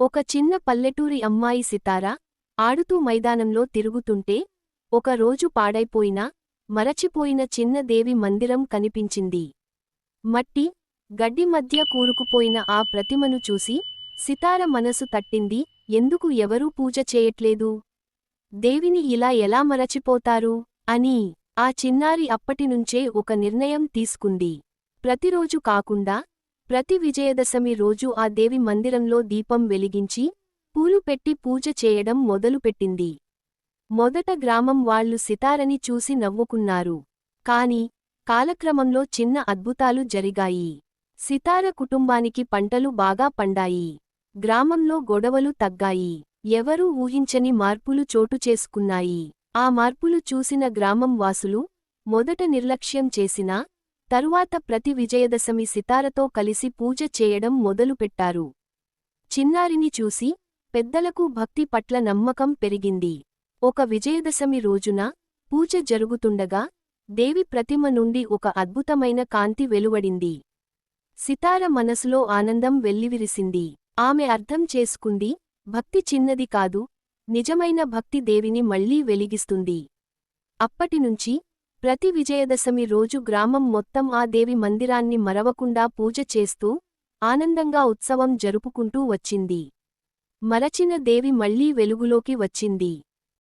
ఒక చిన్న పల్లెటూరి అమ్మాయి సితార ఆడుతూ మైదానంలో తిరుగుతుంటే ఒక రోజు పాడైపోయిన మరచిపోయిన చిన్న దేవి మందిరం కనిపించింది. మట్టి గడ్డి మధ్య కూరుకుపోయిన ఆ ప్రతిమను చూసి సితార మనసు తట్టింది. ఎందుకు ఎవరూ పూజ చేయట్లేదు? దేవిని ఇలా ఎలా మరచిపోతారు? అని ఆ చిన్నారి అప్పటినుంచే ఒక నిర్ణయం తీసుకుంది. ప్రతిరోజు కాకుండా ప్రతి విజయదశమి రోజు ఆ దేవి మందిరంలో దీపం వెలిగించి పూలు పెట్టి పూజ చేయడం మొదలుపెట్టింది. మొదట గ్రామం వాళ్ళు సితారని చూసి నవ్వుకున్నారు. కాని కాలక్రమంలో చిన్న అద్భుతాలు జరిగాయి. సితార కుటుంబానికి పంటలు బాగా పండాయి. గ్రామంలో గొడవలు తగ్గాయి. ఎవరూ ఊహించని మార్పులు చోటు చేసుకున్నాయి. ఆ మార్పులు చూసిన గ్రామం వాసులు మొదట నిర్లక్ష్యం చేసినా తరువాత ప్రతి విజయదశమి సితారతో కలిసి పూజ చేయడం మొదలుపెట్టారు. చిన్నారిని చూసి పెద్దలకు భక్తి పట్ల నమ్మకం పెరిగింది. ఒక విజయదశమి రోజున పూజ జరుగుతుండగా దేవి ప్రతిమ నుండి ఒక అద్భుతమైన కాంతి వెలువడింది. సితార మనసులో ఆనందం వెల్లివిరిసింది. ఆమె అర్థం చేసుకుంది భక్తి చిన్నది కాదు నిజమైన భక్తి దేవిని మళ్ళీ వెలిగిస్తుంది. అప్పటినుంచి ప్రతి విజయదశమి రోజు గ్రామం మొత్తం ఆ దేవి మందిరాన్ని మరవకుండా పూజ చేస్తూ ఆనందంగా ఉత్సవం జరుపుకుంటూ వచ్చింది. మరచిన దేవి మళ్ళీ వెలుగులోకి వచ్చింది.